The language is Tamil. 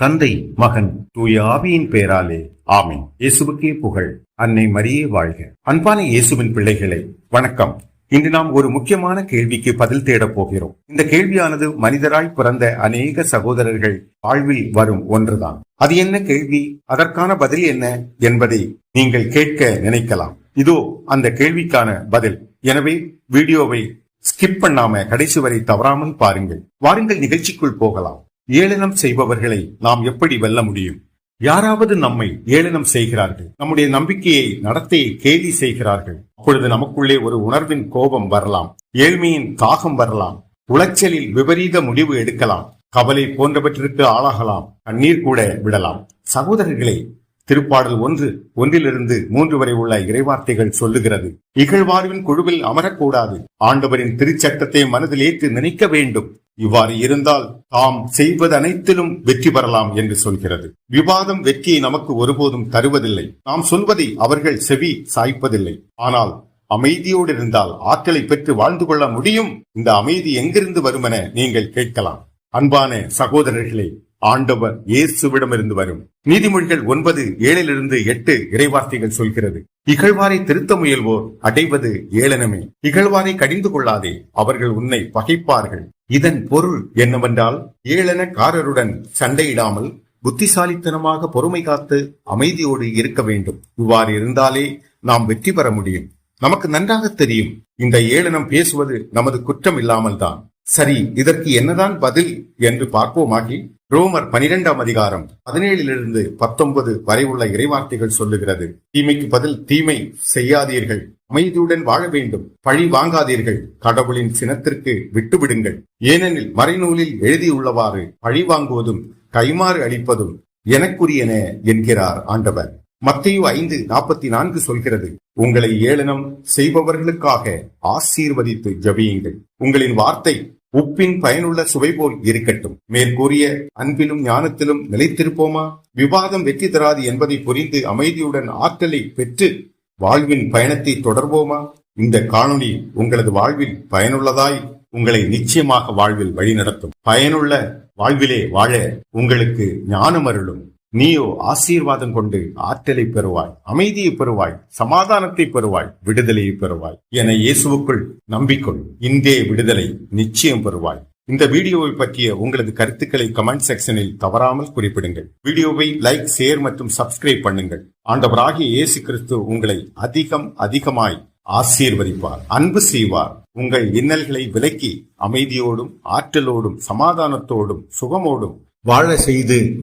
தந்தை மகன் தூய ஆவியின் பெயராலே ஆமீன். இயேசுவுக்கே புகழ். அன்னை மரியே வாழ்க. அன்பான இயேசுவின் பிள்ளைகளை வணக்கம். இன்று நாம் ஒரு முக்கியமான கேள்விக்கு பதில் தேடப் போகிறோம். இந்த கேள்வியானது மனிதராய் பிறந்த அநேக சகோதரர்கள் வாழ்வில் வரும் ஒன்றுதான். அது என்ன கேள்வி? அதற்கான பதில் என்ன என்பதை நீங்கள் கேட்க நினைக்கலாம். இதோ அந்த கேள்விக்கான பதில். எனவே வீடியோவை ஸ்கிப் பண்ணாம கடைசி வரை தவறாமல் பாருங்கள். வாருங்கள் நிகழ்ச்சிக்குள் போகலாம். ஏளனம் செய்பவர்களை நாம் எப்படி வெல்ல முடியும்? யாராவது நம்மை ஏளனம் செய்கிறார்கள். நம்முடைய நம்பிக்கையை நடத்தையை கேலி செய்கிறார்கள். அப்பொழுது நமக்குள்ளே ஒரு உணர்வின் கோபம் வரலாம். ஏழ்மையின் தாகம் வரலாம். உளைச்சலில் விபரீத முடிவு எடுக்கலாம். கவலை போன்றவற்றிற்கு ஆளாகலாம். கண்ணீர் கூட விடலாம். சகோதரர்களே திருப்பாடல் ஒன்று ஒன்றிலிருந்து மூன்று வரை உள்ள இறைவார்த்தைகள் சொல்லுகிறது. இகழ்வார்வின் குழுவில் அமரக்கூடாது. ஆண்டவரின் திருச்சட்டத்தை மனதில் ஏற்று நினைக்க வேண்டும். இவ்வாறு இருந்தால் தாம் செய்வது அனைத்திலும் வெற்றி பெறலாம் என்று சொல்கிறது. விவாதம் வெற்றியை நமக்கு ஒருபோதும் தருவதில்லை. நாம் சொல்வதை அவர்கள் செவி சாய்ப்பதில்லை. ஆனால் அமைதியோடு இருந்தால் ஆற்றலை பெற்று வாழ்ந்து கொள்ள முடியும். இந்த அமைதி எங்கிருந்து வருமென நீங்கள் கேட்கலாம். அன்பான சகோதரர்களே ஆண்டவர் இயேசுவிடமிருந்து வரும். நீதிமொழிகள் ஒன்பது ஏழிலிருந்து எட்டு இறைவார்த்தைகள் சொல்கிறது. இகழ்வாரை திருத்த முயல்வோர் அடைவது ஏளனமே. இகழ்வாரை கடிந்து கொள்ளாதே அவர்கள் உன்னை பகைப்பார்கள். இதன் பொருள் என்னவென்றால் ஏளனக்காரருடன் சண்டையிடாமல் புத்திசாலித்தனமாக பொறுமை காத்து அமைதியோடு இருக்க வேண்டும். இவ்வாறு இருந்தாலே நாம் வெற்றி பெற முடியும். நமக்கு நன்றாக தெரியும். இந்த ஏளனம் பேசுவது நமது குற்றம் இல்லாமல் தான். சரி இதற்கு என்னதான் பதில் என்று பார்ப்போமாகி ரோமர் பனிரெண்டாம் அதிகாரம் பதினேழிலிருந்து பத்தொன்பது வரை உள்ள இறைவார்த்தைகள் சொல்லுகிறது. தீமைக்கு பதில் தீமை செய்யாதீர்கள். அமைதியுடன் வாழ வேண்டும். பழி வாங்காதீர்கள். கடவுளின் சினத்திற்கு விட்டுவிடுங்கள். ஏனெனில் மறைநூலில் எழுதியுள்ளவாறு பழி வாங்குவதும் கைமாறு அளிப்பதும் எனக்குரியன என்கிறார் ஆண்டவர். மத்திய ஐந்து நாற்பத்தி நான்கு சொல்கிறது உங்களை ஏளனம் செய்பவர்களுக்காக ஆசீர்வதித்து ஜபியுங்கள். உங்களின் வார்த்தை உப்பின் பயனுள்ள சுவை போல் இருக்கட்டும். மேற்கூறிய அன்பிலும் ஞானத்திலும் நிலைத்திருப்போமா? விவாதம் வெற்றி தராது என்பதை புரிந்து அமைதியுடன் ஆற்றலை பெற்று வாழ்வின் பயணத்தை தொடர்வோமா? இந்த காணொளி உங்களது வாழ்வில் பயனுள்ளதாய் உங்களை நிச்சயமாக வாழ்வில் வழிநடத்தும். பயனுள்ள வாழ்விலே வாழ உங்களுக்கு ஞானம் அருளும் நீயோ ஆசீர்வாதம் கொண்டு ஆற்றலை பெறுவாய் அமைதியை பெறுவாய் சமாதானத்தை பெறுவாய் விடுதலையை பெறுவாய் என இயேசுவுக்குள் நம்பிக்கொள். இந்தே விடுதலை நிச்சயம் பெறுவாய். இந்த வீடியோவை பற்றிய உங்களது கருத்துக்களை கமெண்ட் செக்ஷனில் தவறாமல் குறிப்பிடுங்கள். வீடியோவை லைக் ஷேர் மற்றும் சப்ஸ்கிரைப் பண்ணுங்கள். ஆண்டவராகிய இயேசு கிறிஸ்து உங்களை அதிகம் அதிகமாய் ஆசீர்வதிப்பார் அன்பு செய்வார். உங்கள் இன்னல்களை விலக்கி அமைதியோடும் ஆற்றலோடும் சமாதானத்தோடும் சுகமோடும் வாழ செய்து